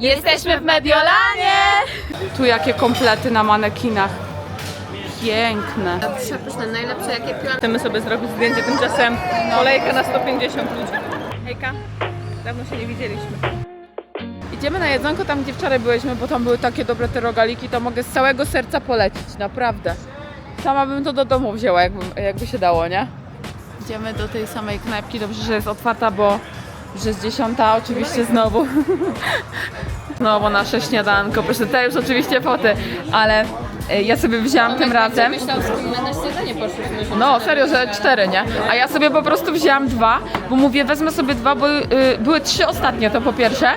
Jesteśmy w Mediolanie! Tu jakie komplety na manekinach. Piękne. Przepyszne, najlepsze jakie piłam. Chcemy sobie zrobić zdjęcie, tymczasem kolejka na 150 ludzi. Hejka, dawno się nie widzieliśmy. Idziemy na jedzonko tam, gdzie wczoraj byliśmy, bo tam były takie dobre te rogaliki, to mogę z całego serca polecić, naprawdę. Sama bym to do domu wzięła, jakby, jakby się dało, nie? Idziemy do tej samej knajpki, dobrze, że jest otwarta, bo że jest dziesiąta, oczywiście znowu. Znowu nasze śniadanko, proszę, te już oczywiście foty, ale e, ja sobie wzięłam tym razem. Myślał, że my na śniadanie poszliśmy. że No, serio, że cztery, nie? A ja sobie po prostu wzięłam dwa, bo mówię, wezmę sobie dwa, bo y, były trzy ostatnie, to po pierwsze,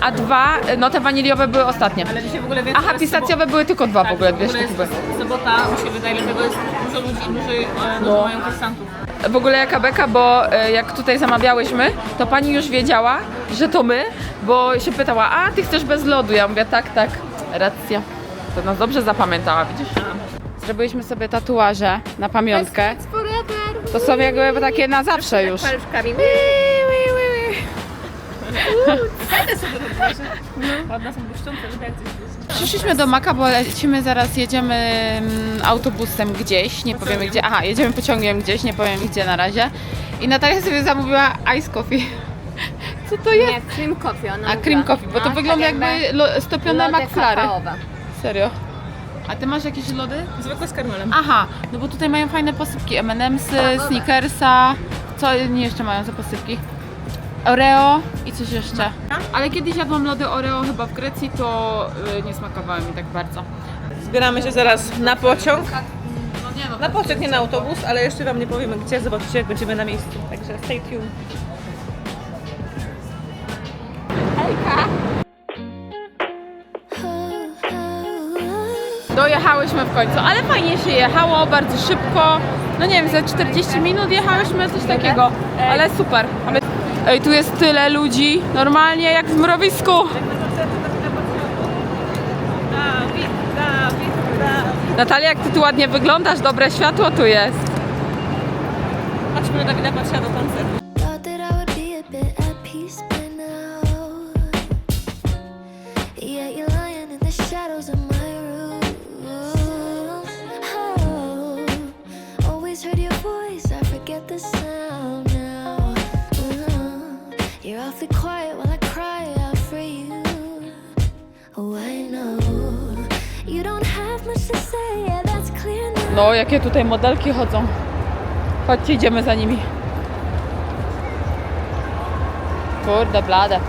a dwa, y, no te waniliowe były ostatnie. Ale dzisiaj w ogóle więcej Aha, jest pistacjowe były tylko dwa w ogóle, dwie sztuki były. sobota, mi się wydaje, dlatego jest dużo ludzi, dużo, e, dużo No. mają kursantów. W ogóle jaka beka, bo y, jak tutaj zamawiałyśmy, to pani już wiedziała, że to my, bo się pytała, a ty chcesz bez lodu? Ja mówię, tak, tak, racja. To nas dobrze zapamiętała, widzisz? Zrobiliśmy sobie tatuaże na pamiątkę. To są jakby takie na zawsze już. Paluszkami. Ładne są Przyszliśmy do Maka, bo lecimy zaraz, jedziemy mm, autobusem gdzieś, nie powiemy gdzie. Aha, jedziemy pociągiem gdzieś, nie powiem gdzie na razie. I Natalia sobie zamówiła ice coffee. Co to jest? Nie, cream coffee ona A cream coffee, bo to No, wygląda tak jakby lo, stopione kakaowe. Serio. A ty masz jakieś lody? Zwykłe z karmelem. Aha, no bo tutaj mają fajne posypki. M&M'sy, Snickersa. Co nie jeszcze mają za posypki? Oreo i coś jeszcze. Ale kiedyś jadłam lody Oreo chyba w Grecji, to y, nie smakowały mi tak bardzo. Zbieramy się zaraz na pociąg. No nie no, Na pociąg, nie na autobus, ale jeszcze wam nie powiemy gdzie, zobaczycie jak będziemy na miejscu. Także stay tuned. Dojechałyśmy w końcu, ale fajnie się jechało, bardzo szybko. No nie wiem, za 40 minut jechałyśmy coś takiego, ale super. Ej, tu jest tyle ludzi, normalnie jak w mrowisku. Natalia, jak ty tu ładnie wyglądasz, dobre światło tu jest. Patrzmy na Dawida Patrza do koncertu. Quiet while I cry out for you. Oh, I know you don't have much to say, yeah, that's clear now. No, jakie tutaj modelki chodzą. Chodźcie, idziemy za nimi. Kurde, blade.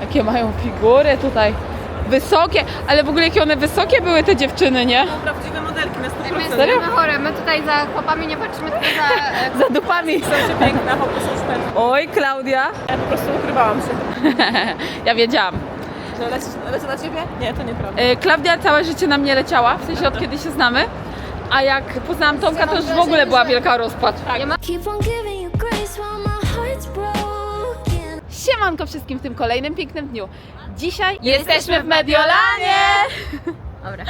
Jakie mają figury tutaj. Wysokie, ale w ogóle jakie one wysokie były te dziewczyny, nie? Prawdziwe modelki na 100%. My Serio? jesteśmy chore, my tutaj za chłopami nie patrzymy, tylko za... e, Za dupami. Są piękna, chłopy są super. Oj, Klaudia. Ja po prostu ukrywałam się. Ja wiedziałam. Że leci, lecę na ciebie? Nie, to nieprawda. Y, Klaudia całe życie na mnie leciała, w sensie od kiedy się znamy. A jak poznałam Tomka, to już w ogóle była wielka rozpacz. Keep on giving Siemanko wszystkim w tym kolejnym pięknym dniu. Dzisiaj jesteśmy w Mediolanie! Dobra.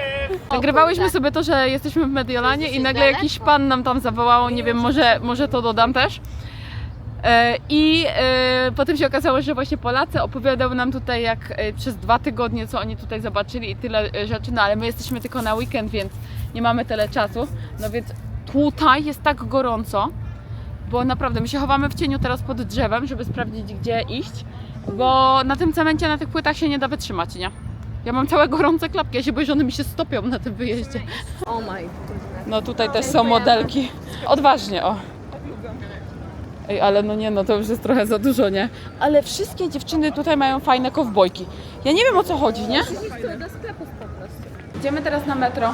Nagrywałyśmy sobie to, że jesteśmy w Mediolanie i nagle jakiś pan nam tam zawołał, nie wiem, może, może to dodam też. E, I e, potem się okazało, że właśnie Polacy opowiadały nam tutaj jak e, przez dwa tygodnie, co oni tutaj zobaczyli i tyle e, rzeczy, no ale my jesteśmy tylko na weekend, więc nie mamy tyle czasu. No więc tutaj jest tak gorąco, bo naprawdę my się chowamy w cieniu teraz pod drzewem, żeby sprawdzić gdzie iść, bo na tym cemencie, na tych płytach się nie da wytrzymać, nie? Ja mam całe gorące klapki, ja się boję, że one mi się stopią na tym wyjeździe. Oh my No tutaj też są modelki. Odważnie, o. Ej, ale no nie, no to już jest trochę za dużo, nie? Ale wszystkie dziewczyny tutaj mają fajne kowbojki. Ja nie wiem o co chodzi, nie? Idziemy teraz na metro,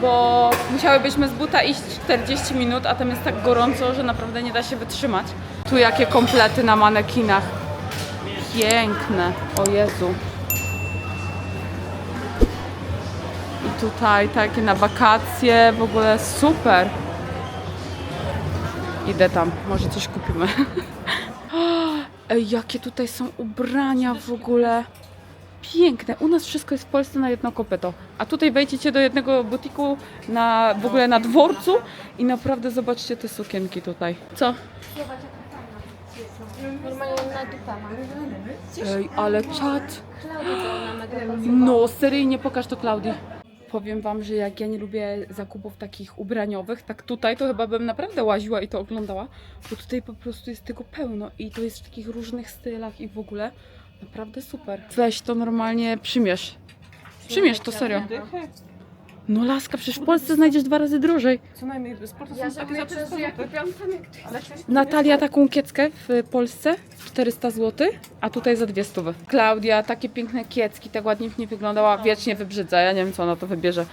bo musiałybyśmy z buta iść 40 minut, a tam jest tak gorąco, że naprawdę nie da się wytrzymać. Tu jakie komplety na manekinach. Piękne, o Jezu. I tutaj takie na wakacje, w ogóle super. Idę tam, może coś kupimy. Ej, jakie tutaj są ubrania w ogóle. Piękne. U nas wszystko jest w Polsce na jedno kopyto. A tutaj wejdziecie do jednego butiku na, w ogóle na dworcu i naprawdę zobaczcie te sukienki tutaj. Co? Normalnie na dupę mam. Ej, ale czad. No, seryjnie pokaż to Klaudii. Powiem wam, że jak ja nie lubię zakupów takich ubraniowych, tak tutaj to chyba bym naprawdę łaziła i to oglądała, bo tutaj po prostu jest tego pełno i to jest w takich różnych stylach i w ogóle naprawdę super. Weź to normalnie przymierz. Przymierz to serio. No laska, przecież w Polsce znajdziesz dwa razy drożej. Co najmniej sportu Ja są takie kupiłam tam jak Natalia taką kieckę w Polsce 400 zł, a tutaj za 200. Klaudia takie piękne kiecki, tak ładnie w nie wyglądała, wiecznie wybrzydza. Ja nie wiem co ona to wybierze.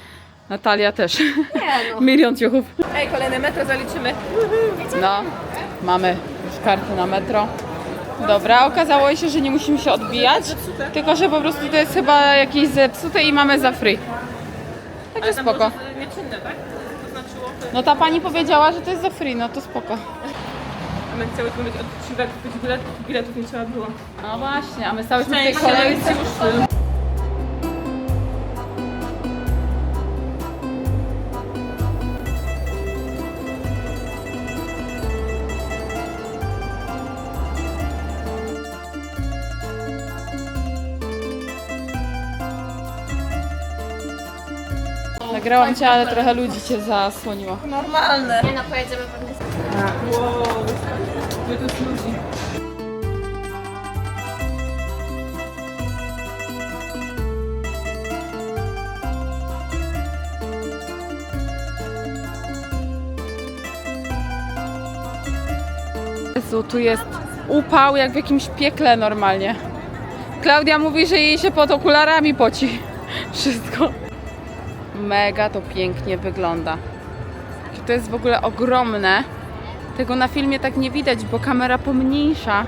Natalia też. Nie no. Milion ciuchów. Ej, kolejne metro zaliczymy. No, mamy już karty na metro. Dobra, okazało się, że nie musimy się odbijać, tylko że po prostu to jest chyba jakieś zepsute i mamy za free. Także spoko. nieczynne, tak? To znaczyło, że No ta pani powiedziała, że to jest za free, no to spoko. my chciały tu mieć odcinek kupić biletów, biletów nie trzeba było. No właśnie, a my stałyśmy w tej kolejce. już. Nagrałam cię, ale trochę ludzi cię zasłoniło. Normalne. Nie no, pojedziemy pewnie Wow, to jest ludzi. Jezu, tu jest upał jak w jakimś piekle normalnie. Klaudia mówi, że jej się pod okularami poci. Wszystko. Mega to pięknie wygląda. Jakie To jest w ogóle ogromne. Tego na filmie tak nie widać, bo kamera pomniejsza,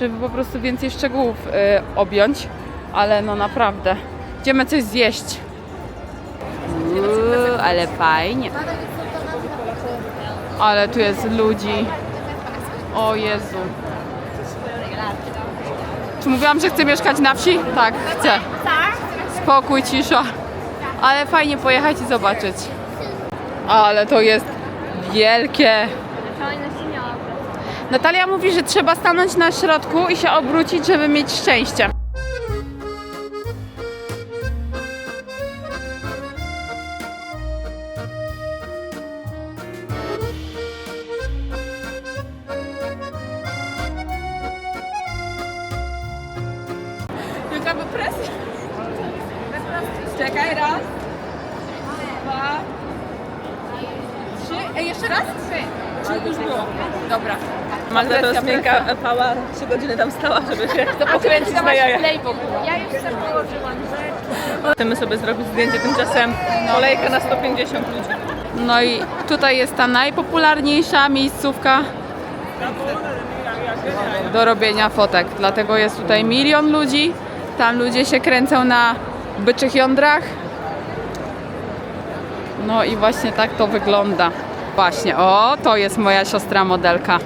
żeby po prostu więcej szczegółów y, objąć. Ale no naprawdę. Idziemy coś zjeść. Uuu, ale fajnie. Ale tu jest ludzi. O Jezu. Czy mówiłam, że chcę mieszkać na wsi? Tak, chcę. Spokój, cisza. Ale fajnie pojechać i zobaczyć. Ale to jest wielkie. Natalia mówi, że trzeba stanąć na środku i się obrócić, żeby mieć szczęście. Czekaj, raz. Dwa. Trzy. Ej, jeszcze raz? Trzy. Trzy już było. Dobra. Magda to miękka pała, trzy godziny tam stała, żeby się pokręcić na jaja. Ja już sobie położyłam rzeczy. Chcemy sobie zrobić zdjęcie, tymczasem kolejka na 150 ludzi. No i tutaj jest ta najpopularniejsza miejscówka do robienia fotek. Dlatego jest tutaj milion ludzi. Tam ludzie się kręcą na byczych jądrach. No i właśnie tak to wygląda. Właśnie, o, to jest moja siostra modelka.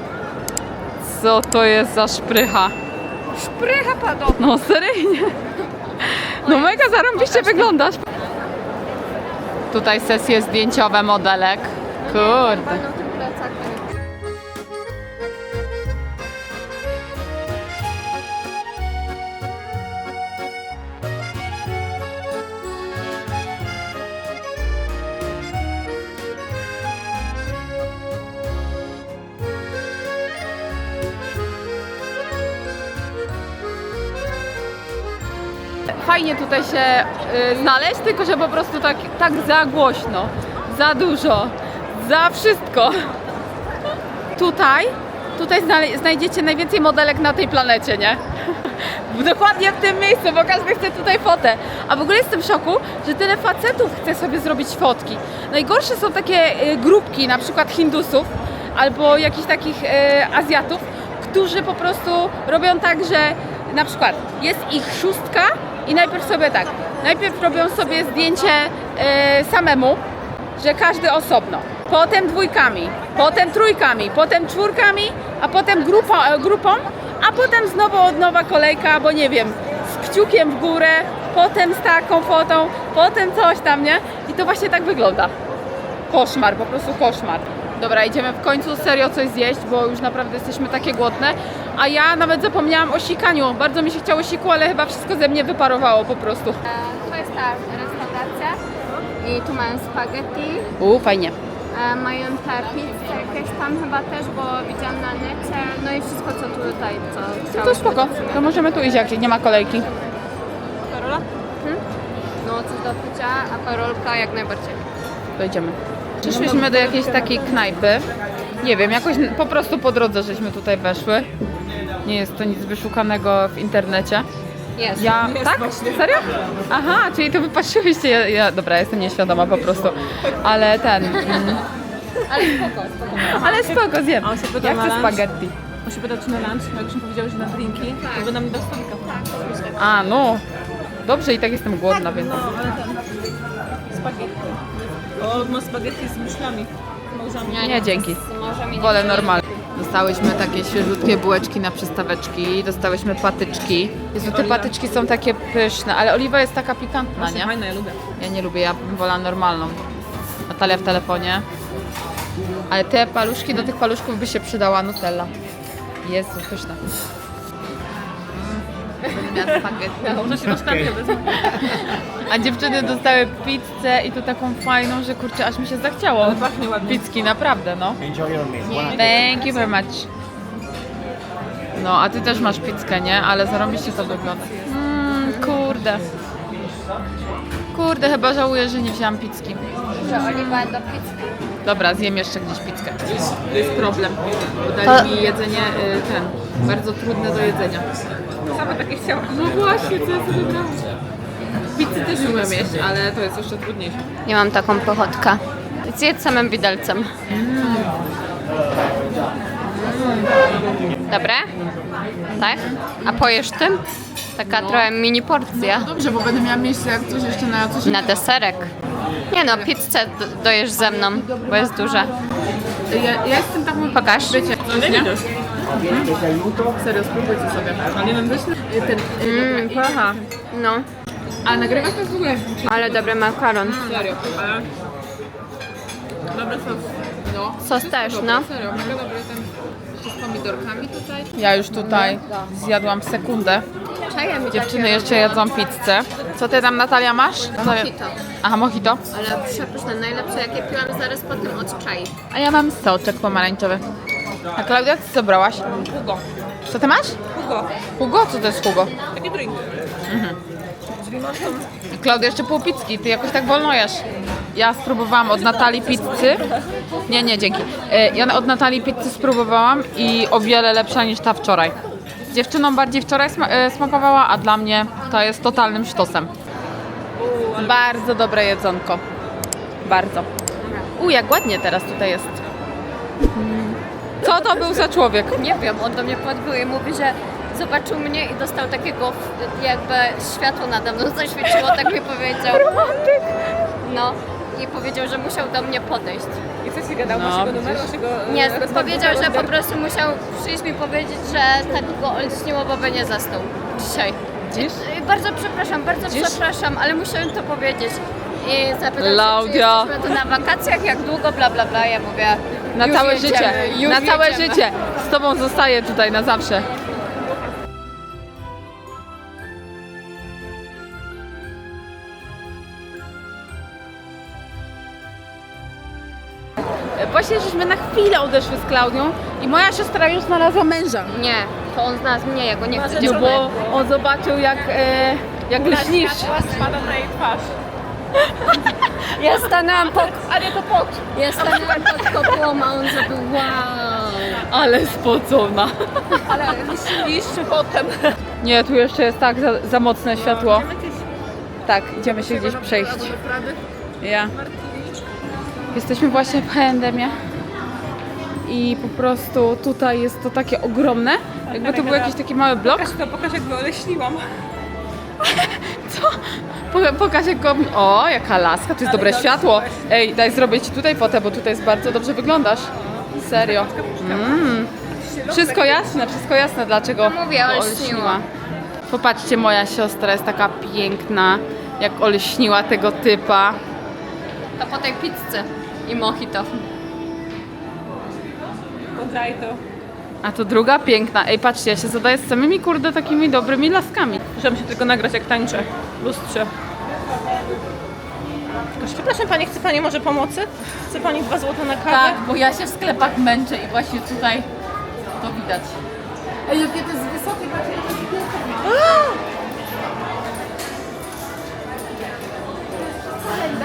Co to jest za szprycha? Szprycha padła. No seryjnie. No mega zarąbiście wyglądasz. Tutaj sesje zdjęciowe modelek. Kurde. Fajnie tutaj się y, znaleźć, tylko że po prostu tak, tak za głośno, za dużo, za wszystko. Tutaj, tutaj znajdziecie najwięcej modelek na tej planecie, nie? Dokładnie w tym miejscu, bo każdy chce tutaj fotę. A w ogóle jestem w szoku, że tyle facetów chce sobie zrobić fotki. Najgorsze są takie y, grupki, na przykład Hindusów albo jakichś takich y, Azjatów, którzy po prostu robią tak, że na przykład jest ich szóstka i najpierw sobie tak, najpierw robią sobie zdjęcie y, samemu, że każdy osobno. Potem dwójkami, potem trójkami, potem czwórkami, a potem grupa, e, grupą, a potem znowu od nowa kolejka, bo nie wiem, z kciukiem w górę, potem z taką fotą, potem coś tam, nie? I to właśnie tak wygląda. Koszmar, po prostu koszmar. Dobra, idziemy w końcu serio coś zjeść, bo już naprawdę jesteśmy takie głodne. A ja nawet zapomniałam o sikaniu. Bardzo mi się chciało siku, ale chyba wszystko ze mnie wyparowało po prostu. E, To jest ta restauracja i tu mają spaghetti, Uuu, fajnie. e, mają te pizze jakieś tam chyba też, bo widziałam na necie, no i wszystko co tutaj, co No to spoko, to możemy tu iść, jak nie ma kolejki. Karola? No coś do picia, a parolka jak najbardziej. To idziemy. Przyszliśmy do jakiejś takiej knajpy. Nie wiem, jakoś po prostu po drodze żeśmy tutaj weszły. Nie jest to nic wyszukanego w internecie. Jest. Ja. Tak? Serio? Aha, czyli to wypatrzyłyście. Ja, ja, dobra, jestem nieświadoma po prostu. Ale ten. Mm, Ale spoko, spoko. ale spoko, zjem. A on się pyta Ja na chcę lunch? spaghetti. On się pytał, czy na lunch, jak już mi powiedział, że na drinki, to by nam dał stolika. A, no. Dobrze, i tak jestem głodna, więc. No, ale ten... Spaghetti. O, ma spaghetti z myślami. Małżami. Nie, dzięki. Nie Wolę normalnie. Dostałyśmy takie świeżutkie bułeczki na przystaweczki, dostałyśmy patyczki. Jezu, te patyczki są takie pyszne, ale oliwa jest taka pikantna, nie? fajne, ja lubię. Ja nie lubię, ja bym wolała normalną. Natalia w telefonie. Ale te paluszki, do tych paluszków by się przydała Nutella. Jezu, pyszne. Będę miała spaghetti. Może się rozkapie wezmę. A dziewczyny dostały pizzę i to taką fajną, że kurczę, aż mi się zachciało. Ale pachnie ładnie. Pizzki, naprawdę, no. Enjoy your meal. Thank you very much. No, a ty też masz pizzkę, nie? Ale zarobiście to wygląda. Mmm, kurde. Kurde, chyba żałuję, że nie wzięłam pizzki. Że oliwa do pizzy. Dobra, zjem jeszcze gdzieś pizzkę. To jest problem, bo dali mi jedzenie y, ten, bardzo trudne do jedzenia. Same takie chciałam. No właśnie, co ja sobie brałam? Pizzy też umiem jeść, ale to jest jeszcze trudniejsze. Nie mam taką pochodkę. Zjedz samym widelcem. Dobre? Tak? A pojesz tym? Taka trochę mini porcja. Dobrze, bo będę miała miejsce jak coś jeszcze na coś. Na deserek. Nie no, pizzę do- dojesz ze mną, bo jest duża. Ja, ja jestem taką... Pokaż. Wiecie, No coś, nie nie? widać. Serio, spróbujcie sobie. A nie wiem, weź Ten, Mmm, kocha. No, a nagrywasz to w ogóle? ale dobry makaron. Serio. ale... Dobry sos. No. Sos też, no. Serio, mega dobry ten z pomidorkami tutaj. Ja już tutaj zjadłam w sekundę. Czajem Dziewczyny jeszcze jedzą pizzę. Co ty tam Natalia masz? Mojito. Aha, mojito. Ale przepyszne, najlepsze jakie piłam zaraz po tym od czai. A ja mam soczek pomarańczowy. A Klaudia, ty co brałaś? Hugo. Co ty masz? Hugo. Hugo? Co to jest Hugo? Taki drink. Tam... I Klaudia jeszcze pół pizzki, ty jakoś tak wolno jesz. Ja spróbowałam od Natalii pizzy. Nie, nie, dzięki. E, Ja od Natalii pizzy spróbowałam i o wiele lepsza niż ta wczoraj. Dziewczynom bardziej wczoraj sma- e, smakowała, a dla mnie to jest totalnym sztosem. Bardzo dobre jedzonko. Bardzo. U, jak ładnie teraz tutaj jest. Co to był za człowiek? Nie wiem, on do mnie podbił i mówi, że zobaczył mnie i dostał takiego jakby światło nade mną zaświeciło, tak mi powiedział. Romantyk! No. I powiedział, że musiał do mnie podejść. I co ci gadał? No, Masz jego widzisz. numer? Masz jego... e, Nie, powiedział, że po prostu musiał przyjść mi powiedzieć, że tak go olśniło, bo by nie zasnął dzisiaj. I bardzo przepraszam, bardzo Widzisz? przepraszam, ale musiałem to powiedzieć. I zapytał się, Klaudia. czy jesteśmy tu na wakacjach, jak długo, bla bla bla. Ja mówię, Na już całe jedziemy, życie. już Na całe jedziemy. życie. Z tobą zostaję tutaj na zawsze. Właśnie żeśmy na chwilę odeszły z Klaudią i moja siostra już znalazła męża. Nie, to on znalazł mnie, ja go nie chcę No bo on zobaczył jak, e, jak lśnisz. Spada na jej twarz. Ja stanęłam pod, A nie, to pot. ja stanęłam pod kopułą, a on zrobił wow. Ale spocona. Ale liść potem. Nie, tu jeszcze jest tak za, za mocne światło. Tak, idziemy się gdzieś przejść. Ja. Jesteśmy właśnie w H&M-ie i po prostu tutaj jest to takie ogromne. Jakby to był jakiś taki mały blok. Pokaż to, pokaż jak go oleśniłam. Po- Pokaż jak go... O, jaka laska, to jest dobre światło. Ej, daj zrobię Ci tutaj fotę, bo tutaj jest bardzo dobrze wyglądasz. Serio. Mm. Wszystko jasne, wszystko jasne, dlaczego No mówię, olśniła. Popatrzcie, moja siostra jest taka piękna, jak olśniła tego typa. To po tej pizzy i mojito. zajdą. A to druga piękna. Ej, patrzcie, ja się zadaję z samymi kurde takimi dobrymi laskami. Muszę się tylko nagrać jak tańczę w lustrze. Przepraszam Pani, chce Pani może pomocy? Chce Pani 2 zł na kawę? Tak, bo ja się w sklepach męczę i właśnie tutaj to widać. Ej, jakie to jest wysokie, patrzcie, to jest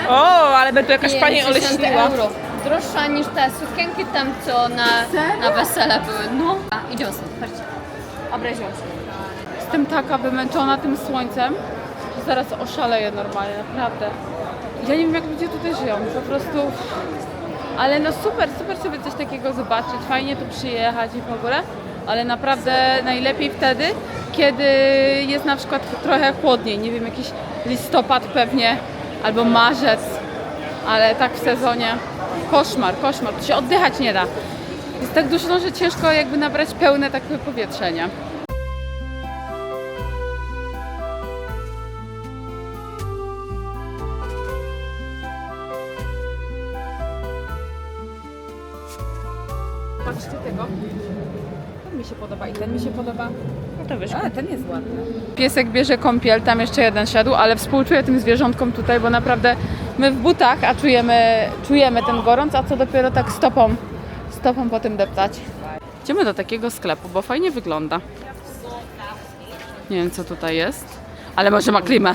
O, ale by tu jakaś Pani 50 oleśniła. euro. Droższa niż te sukienki tam, co na, na wesele były. No. A, idziemy stąd, chodźcie. Obraziłam się. Jestem taka wymęczona tym słońcem, że zaraz oszaleję normalnie, naprawdę. Ja nie wiem, jak ludzie tutaj żyją, po prostu... Ale no super, super sobie coś takiego zobaczyć, fajnie tu przyjechać i w ogóle, ale naprawdę najlepiej wtedy, kiedy jest na przykład trochę chłodniej, nie wiem, jakiś listopad pewnie, albo marzec, ale tak w sezonie koszmar, koszmar, tu się oddychać nie da. Jest tak duszno, że ciężko jakby nabrać pełne takie powietrze, się podoba i ten mi się podoba. No to wyszło. A, ten jest ładny. Piesek bierze kąpiel, tam jeszcze jeden szedł, ale współczuję tym zwierzątkom tutaj, bo naprawdę my w butach, a czujemy, czujemy ten gorąc, a co dopiero tak stopą, stopą po tym deptać. Idziemy do takiego sklepu, bo fajnie wygląda. Nie wiem co tutaj jest, ale może ma klimę.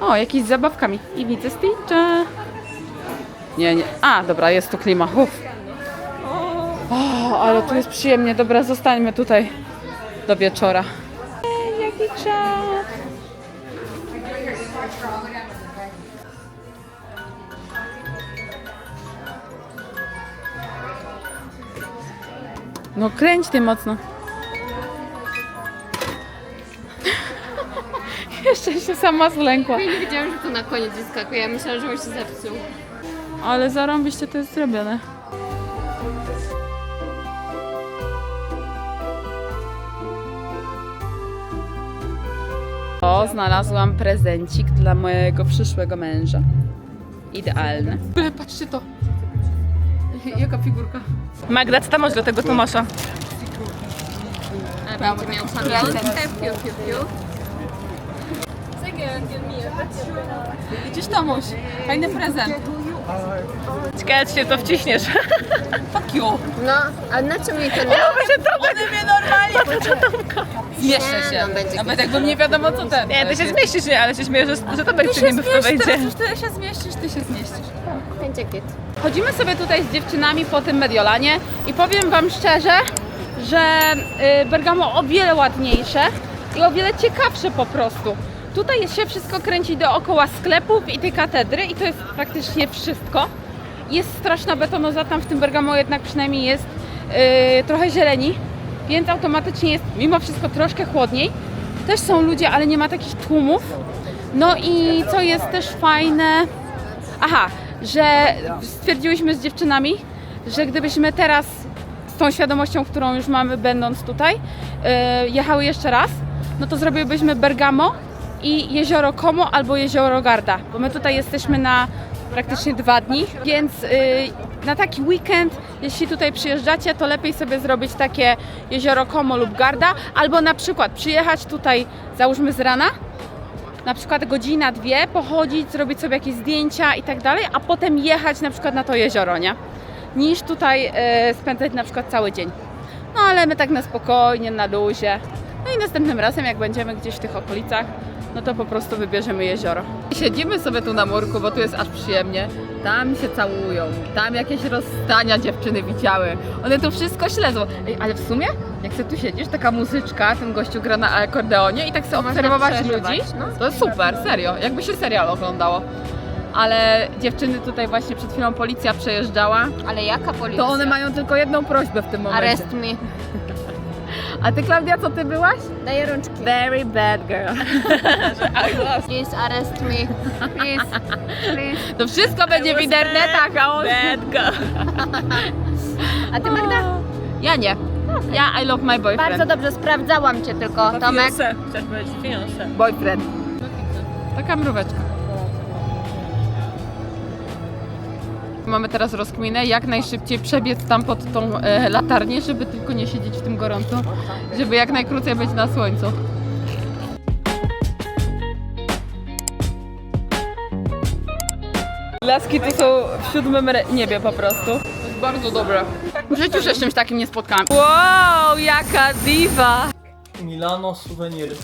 O, jakiś z zabawkami. I widzę Stitcha. Nie, nie. A, dobra, jest tu klima. Uff. O, ale tu jest przyjemnie. Dobra, zostańmy tutaj do wieczora. Ej, jaki czas. No kręć ty mocno. Jeszcze się sama zlękła. Ja nie wiedziałam, że to na koniec wyskakuje. Ja myślałam, że mi się zepsuł. Ale zarąbiście to jest zrobione. O, znalazłam prezencik dla mojego przyszłego męża. Idealny. Patrzcie to. Jaka figurka. Magda, co tam masz do tego Tomasza? A będzie miał pamiątkę. Piu, piu, piu. Widzisz Tomuś? Fajny prezent. Ciekawe, czy się to wciśniesz. Fuck you. No, a na czym mi ten... One mnie normalnie Zmieszczę się. No, będzie Nawet jakbym nie wiadomo co ten. Nie, ty się zmieścisz, nie, ale się śmieję, że, że to będzie niby w to wejdzie. teraz już ty się zmieścisz, ty się zmieścisz. Będzie git. Chodzimy sobie tutaj z dziewczynami po tym Mediolanie i powiem Wam szczerze, że y, Bergamo o wiele ładniejsze i o wiele ciekawsze po prostu. Tutaj się wszystko kręci dookoła sklepów i tej katedry i to jest praktycznie wszystko. Jest straszna betonoza, tam w tym Bergamo jednak przynajmniej jest y, trochę zieleni, więc automatycznie jest mimo wszystko troszkę chłodniej. Też są ludzie, ale nie ma takich tłumów. No i co jest też fajne, Aha, że stwierdziłyśmy z dziewczynami, że gdybyśmy teraz z tą świadomością, którą już mamy będąc tutaj, yy, jechały jeszcze raz, no to zrobiłybyśmy Bergamo i jezioro Como albo jezioro Garda, bo my tutaj jesteśmy na praktycznie dwa dni, więc yy, na taki weekend, jeśli tutaj przyjeżdżacie, to lepiej sobie zrobić takie jezioro Como lub Garda, albo na przykład przyjechać tutaj, załóżmy z rana, na przykład godzina, dwie, pochodzić, zrobić sobie jakieś zdjęcia i tak dalej, a potem jechać na przykład na to jezioro, nie? Niż tutaj e, spędzać na przykład cały dzień. No ale my tak na spokojnie, na luzie. No i następnym razem, jak będziemy gdzieś w tych okolicach, no to po prostu wybierzemy jezioro. Siedzimy sobie tu na murku, bo tu jest aż przyjemnie. Tam się całują, tam jakieś rozstania dziewczyny widziały. One tu wszystko śledzą. Ej, ale w sumie, jak sobie tu siedzisz, taka muzyczka, ten gościu gra na akordeonie i tak sobie obserwować ludzi, to jest super, serio, jakby się serial oglądało. Ale dziewczyny tutaj właśnie przed chwilą policja przejeżdżała, Ale jaka policja? to one mają tylko jedną prośbę w tym momencie. Arrest me. A ty Klaudia, co ty byłaś? Daję rączki. Very bad girl. Please arrest me. Please. Please. To wszystko będzie w internetach, a on... Bad girl. A ty Magda? Ja nie. Ja I love my boyfriend. Bardzo dobrze, sprawdzałam cię tylko, Tomek. Fiance. Chciałeś powiedzieć fiance. Boyfriend. Taka mróweczka. Mamy teraz rozkminę, jak najszybciej przebiec tam pod tą e, latarnię, żeby tylko nie siedzieć w tym gorącu, żeby jak najkrócej być na słońcu. Laski tu są w siódmym niebie po prostu. To jest bardzo dobre. W życiu się z czymś takim nie spotkałam. Wow, jaka diwa! Milano suweniry.